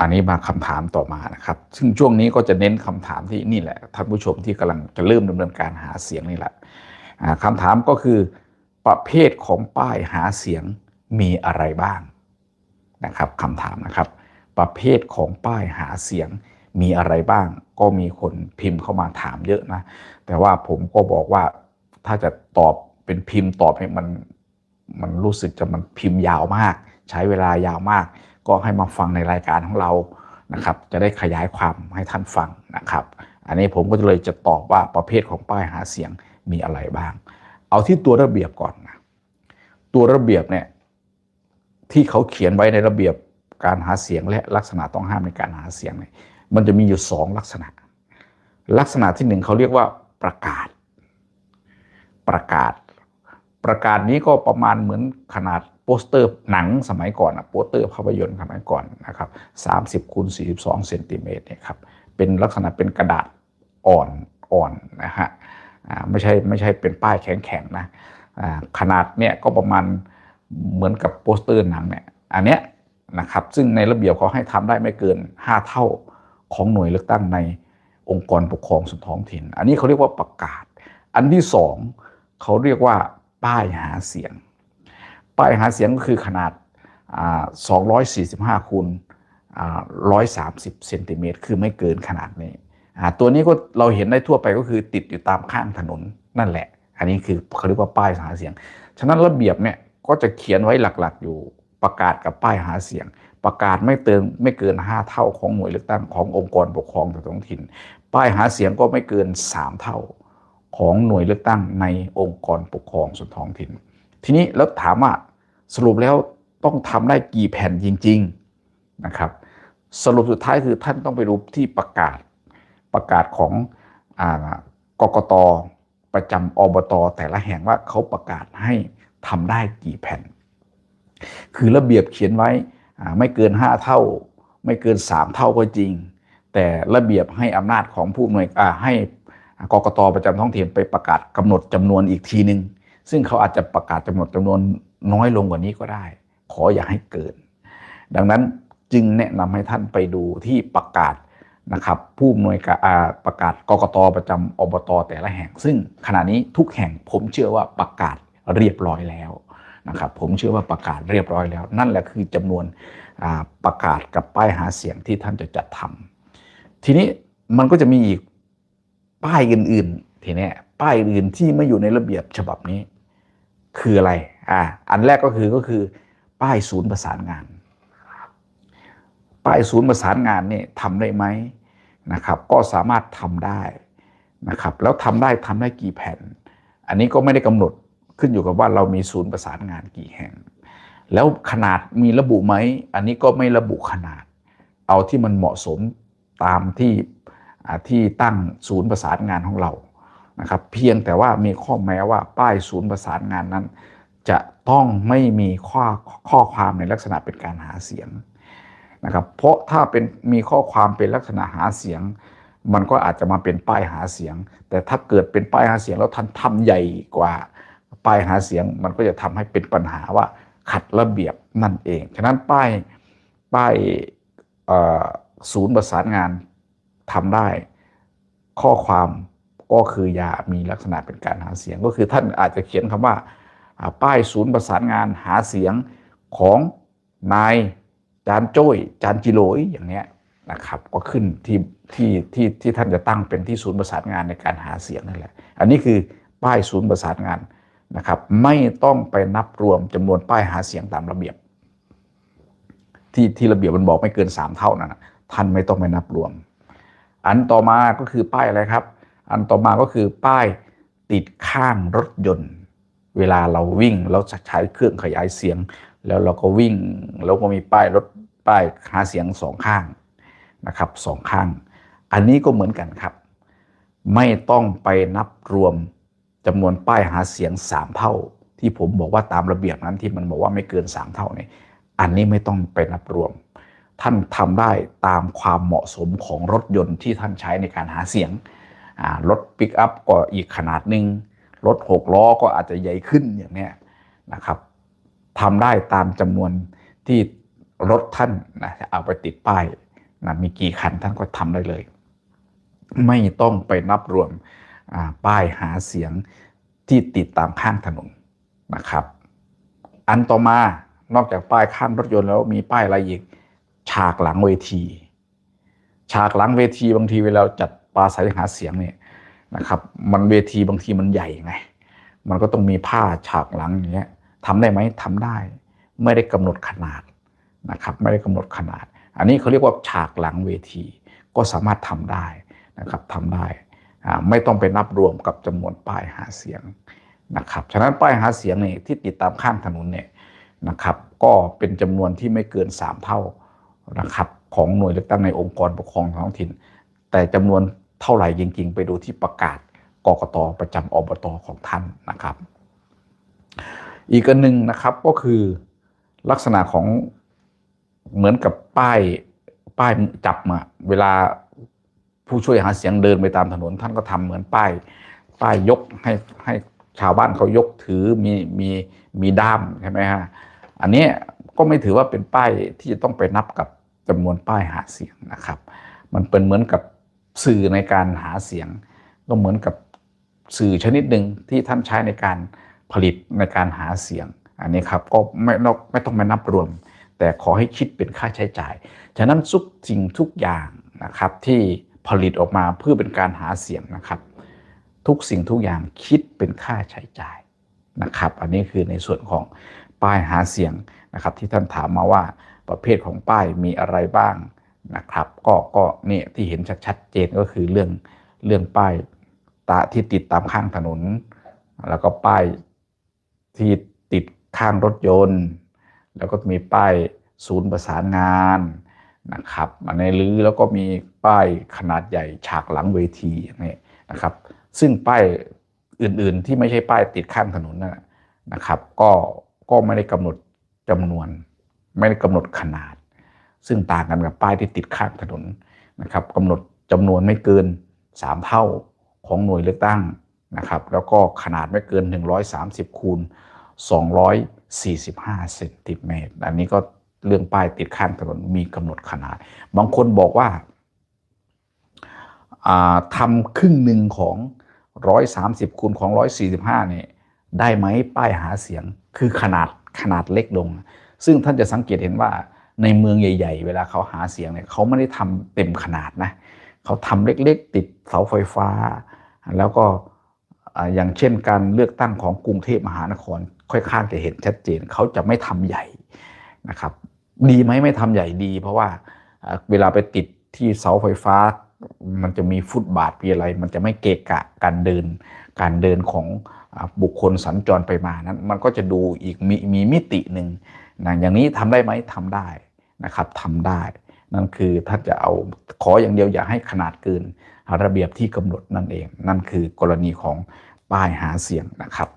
อันนี้มาคำถามต่อมานะครับ ซึ่งช่วงนี้ก็จะเน้นคำถามที่นี่แหละท่านผู้ชมที่กำลังจะเริ่มดำเนินการหาเสียงนี่แหละคำถามก็คือประเภทของป้ายหาเสียงมีอะไรบ้างนะครับคำถามนะครับ ประเภทของป้ายหาเสียงมีอะไรบ้าง ก็มีคนพิมพ์เข้ามาถามเยอะนะ แต่ว่าผมก็บอกว่าถ้าจะตอบเป็นพิมพ์ตอบให้มันมันรู้สึกจะมันพิมพ์ยาวมาก ใช้เวลายาวมาก ก็ให้มาฟังในรายการของเรานะครับจะได้ขยายความให้ท่านฟังนะครับ อันนี้ผมก็เลยจะตอบว่าประเภทของป้ายหาเสียงมีอะไรบ้าง เอาที่ตัวระเบียบก่อนนะตัวระเบียบเนี่ยที่เขาเขียนไว้ในระเบียบการหาเสียงและลักษณะต้องห้ามในการหาเสียงเนี่ยมันจะมีอยู่สองลักษณะ ลักษณะที่หนึ่งเขาเรียกว่าประกาศ ประกาศ ประกาศนี้ก็ประมาณเหมือนขนาด โปสเตอร์หนังสมัยก่อนอะโปสเตอร์ภาพยนตร์สมัยก่อนนะครับ30คูณ42เซนติเมตรเนี่ยครับเป็นลักษณะเป็นกระดาษอ่อนอ่อนนะฮะไม่ใช่ไม่ใช่เป็นป้ายแข็งๆนะขนาดเนี่ยก็ประมาณเหมือนกับโปสเตอร์หนังเนี่ยอันเนี้ยนะครับซึ่งในระเบียบเขาให้ทำได้ไม่เกิน 5 เท่าของหน่วยเลือกตั้งในองค์กรปกครองส่วนท้องถิ่น อันนี้เขาเรียกว่าประกาศ อันที่สองเขาเรียกว่าป้ายหาเสียง ป้ายหาเสียงก็คือขนาด 245คูณ130เซนติเมตรคือไม่เกินขนาดนี้ตัวนี้ก็เราเห็นได้ทั่วไปก็คือติดอยู่ตามข้างถนนนั่นแหละ อันนี้คือเขาเรียกว่าป้ายหาเสียง ฉะนั้นระเบียบเนี่ยก็จะเขียนไว้หลักๆ อยู่ประกาศกับป้ายหาเสียง ประกาศไม่เติมไม่เกิน 5 เท่าของหน่วยเลือกตั้งขององค์กรปกครองท้องถิ่น ป้ายหาเสียงก็ไม่เกิน 3 เท่าของหน่วยเลือกตั้งในองค์กรปกครองส่วนท้องถิ่น ทีนี้แล้วถามว่าสรุปแล้วต้องทำได้กี่แผ่นจริง ๆนะครับ สรุปสุดท้ายคือท่านต้องไปดูที่ประกาศประกาศของกกตประจำอบต แต่ละแห่งว่าเขาประกาศให้ทำได้กี่แผ่น คือระเบียบเขียนไว้ไม่เกิน 5 เท่า ไม่เกิน 3 เท่าก็จริง แต่ระเบียบให้อำนาจของผู้หน่วยให้กกตประจำท้องถิ่นไปประกาศกำหนดจำนวนอีกทีหนึ่ง ซึ่งเขาอาจจะประกาศจำนวนจำนวนน้อยลงกว่านี้ก็ได้ ขออย่าให้เกิน ดังนั้นจึงแนะนำให้ท่านไปดูที่ประกาศนะครับผู้อำนวยการประกาศกกตประจำอบตแต่ละแห่ง ซึ่งขณะนี้ทุกแห่งผมเชื่อว่าประกาศเรียบร้อยแล้วนะครับผมเชื่อว่าประกาศเรียบร้อยแล้ว นั่นแหละคือจำนวนประกาศกับป้ายหาเสียงที่ท่านจะจัดทำทีนี้มันก็จะมีอีกป้ายอื่นๆทีนี้ป้ายอื่นที่ไม่อยู่ในระเบียบฉบับนี้ คืออะไรอ่าอันแรกก็คือก็คือ ป้ายศูนย์ประสานงาน ป้ายศูนย์ประสานงานนี่ทำได้ไหมนะครับ ก็สามารถทำได้นะครับ แล้วทำได้ทำได้กี่แผ่น อันนี้ก็ไม่ได้กำหนดขึ้นอยู่กับว่าเรามีศูนย์ประสานงานกี่แห่ง แล้วขนาดมีระบุไหม อันนี้ก็ไม่ระบุขนาด เอาที่มันเหมาะสมตามที่ที่ตั้งศูนย์ประสานงานของเรา นะครับ เพียงแต่ว่ามีข้อแม้ว่าป้ายศูนย์ประสานงานนั้น จะต้องไม่มีข้อข้อความในลักษณะเป็นการหาเสียงนะครับเพราะถ้าเป็นมีข้อความเป็นลักษณะหาเสียง มันก็อาจจะมาเป็นป้ายหาเสียง แต่ถ้าเกิดเป็นป้ายหาเสียงแล้วท่านทำใหญ่กว่าป้ายหาเสียง มันก็จะทำให้เป็นปัญหาว่าขัดระเบียบนั่นเอง ฉะนั้นป้ายป้ายศูนย์ประสานงานทำได้ข้อความ ก็คืออย่ามีลักษณะเป็นการหาเสียง ก็คือท่านอาจจะเขียนคำว่าป้ายศูนย์ประสานงานหาเสียงของนายจานโจ้ยจานจิโรยอย่างเนี้ยนะครับ ก็ขึ้นที่ที่ที่ที่ท่านจะตั้งเป็นที่ศูนย์ประสานงานในการหาเสียงนั่นแหละ อันนี้คือป้ายศูนย์ประสานงานนะครับ ไม่ต้องไปนับรวมจำนวนป้ายหาเสียงตามระเบียบ ที่ที่ระเบียบมันบอกไม่เกิน 3 เท่านั้นท่านไม่ต้องไปนับรวม อันต่อมาก็คือป้ายอะไรครับ อันต่อมาก็คือป้ายติดข้างรถยนต์ เวลาเราวิ่งเราจะใช้เครื่องขยายเสียง แล้วเราก็วิ่งแล้วก็มีป้ายรถป้ายหาเสียงสองข้างนะครับสองข้าง อันนี้ก็เหมือนกันครับ ไม่ต้องไปนับรวมจำนวนป้ายหาเสียง3เท่า ที่ผมบอกว่าตามระเบียบนั้นที่มันบอกว่าไม่เกิน3เท่านี่อันนี้ไม่ต้องไปนับรวม ท่านทำได้ตามความเหมาะสมของรถยนต์ที่ท่านใช้ในการหาเสียง รถปิกอัพก็อีกขนาดหนึ่งรถหกล้อก็อาจจะใหญ่ขึ้นอย่างนี้นะครับทำได้ตามจำนวนที่รถท่านนะเอาไปติดป้ายนะมีกี่คันท่านก็ทำได้เลย ไม่ต้องไปนับรวมป้ายหาเสียงที่ติดตามข้างถนนนะครับ อันต่อมานอกจากป้ายข้างรถยนต์แล้วมีป้ายอะไรอีก ฉากหลังเวที ฉากหลังเวทีบางทีเวลาจัด ปราศัยหาเสียงเนี่ยนะครับ มันเวทีบางทีมันใหญ่ไง มันก็ต้องมีผ้าฉากหลังอย่างเงี้ยทำได้ไหมทำได้ ไม่ได้กำหนดขนาดนะครับ ไม่ได้กำหนดขนาด อันนี้เขาเรียกว่าฉากหลังเวที ก็สามารถทำได้นะครับทำได้อ่าไม่ต้องไปนับรวมกับจำนวนป้ายหาเสียงนะครับ ฉะนั้นป้ายหาเสียงเนี่ยที่ติดตามข้างถนนเนี่ยนะครับก็เป็นจำนวนที่ไม่เกิน 3 เท่านะครับของหน่วยเลือกตั้งในองค์กรปกครองท้องถิ่น แต่จำนวน เท่าไหร่จริงๆ ไปดูที่ประกาศกกตประจำอบตของท่านนะครับ อีกอันหนึ่งนะครับก็คือลักษณะของเหมือนกับป้ายป้ายจับมาเวลาผู้ช่วยหาเสียงเดินไปตามถนน ท่านก็ทำเหมือนป้าย ป้ายยกให้ให้ชาวบ้านเขายกถือมีมีมีด้ามใช่ไหมฮะอันนี้ก็ไม่ถือว่าเป็นป้ายที่จะต้องไปนับกับจำนวนป้ายหาเสียงนะครับ มันเป็นเหมือนกับ สื่อในการหาเสียง ก็เหมือนกับสื่อชนิดหนึ่งที่ท่านใช้ในการผลิตในการหาเสียง อันนี้ครับก็ไม่ไม่ต้องมานับรวม แต่ขอให้คิดเป็นค่าใช้จ่าย ฉะนั้นทุกสิ่งทุกอย่างนะครับที่ผลิตออกมาเพื่อเป็นการหาเสียงนะครับ ทุกสิ่งทุกอย่างคิดเป็นค่าใช้จ่ายนะครับ อันนี้คือในส่วนของป้ายหาเสียงนะครับ ที่ท่านถามมาว่าประเภทของป้ายมีอะไรบ้าง นะครับ ก็ก็เนี่ยที่เห็นชัดๆเจนก็คือเรื่องเรื่องป้ายตาที่ติดตามข้างถนน แล้วก็ป้ายที่ติดข้างรถยนต์ แล้วก็มีป้ายศูนย์ประสานงานนะครับอันนี้หรือแล้วก็มีป้ายขนาดใหญ่ฉากหลังเวทีนี้นะครับ ซึ่งป้ายอื่นๆที่ไม่ใช่ป้ายติดข้างถนนนะนะครับ ก็ก็ไม่ได้กำหนดจำนวน ไม่ได้กำหนดขนาด ซึ่งต่างกันกับป้ายที่ติดข้างถนนนะครับกำหนดจำนวนไม่เกิน 3 เท่าของหน่วยเลือกตั้งนะครับ แล้วก็ขนาดไม่เกิน 130 คูณ 245 เซนติเมตร อันนี้ก็เรื่องป้ายติดข้างถนนมีกำหนดขนาด บางคนบอกว่าทำครึ่งหนึ่งของ 130 คูณของ 145 เนี่ยได้ไหมป้ายหาเสียงคือขนาดขนาดเล็กลง ซึ่งท่านจะสังเกตเห็นว่า ในเมืองใหญ่ ๆ เวลาเขาหาเสียงเนี่ยเขาไม่ได้ทำเต็มขนาดนะเขาทำเล็กๆ ติดเสาไฟฟ้า แล้วก็อย่างเช่นการเลือกตั้งของกรุงเทพมหานคร ค่อยข้างจะเห็นชัดเจนเขาจะไม่ทำใหญ่นะครับ ดีไหมไม่ทำใหญ่ดี เพราะว่าเวลาไปติดที่เสาไฟฟ้า มันจะมีฟุตบาทมีอะไร มันจะไม่เกะกะการเดิน การเดินของบุคคลสัญจรไปมานั้น มันก็จะดูอีกมีมีมิติหนึ่งนะอย่างนี้ทำได้ไหมทำได้ นะครับทำได้ นั่นคือท่านจะเอาขออย่างเดียวอย่าให้ขนาดเกินระเบียบที่กำหนดนั่นเอง นั่นคือกรณีของป้ายหาเสียงนะครับ